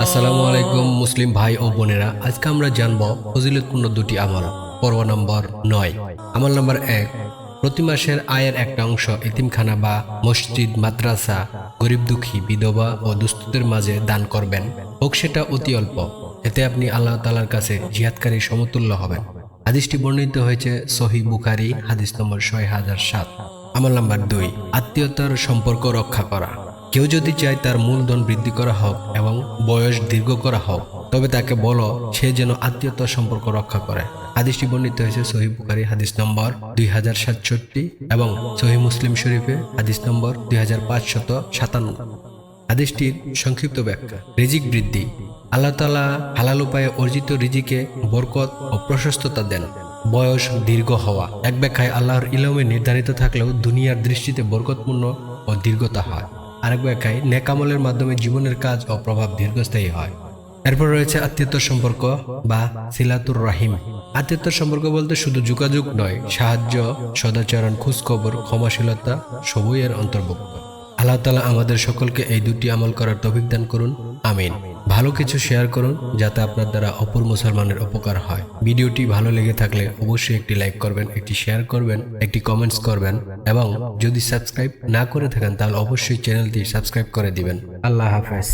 আসসালামু আলাইকুম, মুসলিম ভাই ও বোনেরা। আজকে আমরা জানব ফজিলতপূর্ণ দুটি আমল। পর্ব নম্বর নয়। আমল নম্বর এক, প্রতি মাসের আয়ের একটা অংশ এতিমখানা বা মসজিদ, মাদ্রাসা, গরিব দুঃখী, বিধবা ও দুস্থদের মাঝে দান করবেন। হোক সেটা অতি অল্প। এতে আপনি আল্লাহ তালার কাছে জিহাদকারী সমতুল্য হবেন। হাদিসটি বর্ণিত হয়েছে সহি বুখারি, হাদিস নম্বর ছয় হাজার সাত। আমল নাম্বার দুই, আত্মীয়তার সম্পর্ক রক্ষা করা। কেউ যদি চায় তার মূলধন বৃদ্ধি করা হোক এবং বয়স দীর্ঘ করা হোক, তবে তাকে বলো, সে যেন আত্মীয়তার সম্পর্ক রক্ষা করে। হাদিসটি বর্ণিত হয়েছে সহি হাদিস নম্বর দুই হাজার সাতষট্টি এবং সহি মুসলিম শরীফে হাদিস নম্বর দুই হাজার পাঁচশত সাতান্ন। হাদিসটির সংক্ষিপ্ত ব্যাখ্যা, রিজিক বৃদ্ধি। আল্লাহ তালা হালাল উপায়ে অর্জিত রিজিকে বরকত ও প্রশস্ততা দেন। বয়স দীর্ঘ হওয়া, এক ব্যাখ্যায় আল্লাহর ইলমে নির্ধারিত থাকলেও দুনিয়ার দৃষ্টিতে বরকতপূর্ণ ও দীর্ঘতা হয়। আরেক ব্যাখ্যায় নেকামলের মাধ্যমে জীবনের কাজ ও প্রভাব দীর্ঘস্থায়ী হয়। এরপর রয়েছে আত্মীয়ত্ব সম্পর্ক বা সিলাতুর রাহিম। আত্মীয়ত্ব সম্পর্ক বলতে শুধু যোগাযোগ নয়, সাহায্য, সদাচরণ, খোঁজখবর, ক্ষমাশীলতা, সবই এর অন্তর্ভুক্ত। আল্লাহ তালা আমাদের সকলকে এই দুটি আমল করার তভিক দান করুন। আমিন। ভালো কিছু শেয়ার করুন যাতে আপনার দ্বারা অপর মুসলমানের উপকার হয়। ভিডিওটি ভালো লেগে থাকলে অবশ্যই একটি লাইক করবেন, একটি শেয়ার করবেন, একটি কমেন্টস করবেন এবং যদি সাবস্ক্রাইব না করে থাকেন তাহলে অবশ্যই চ্যানেলটি সাবস্ক্রাইব করে দিবেন। আল্লাহ হাফেজ।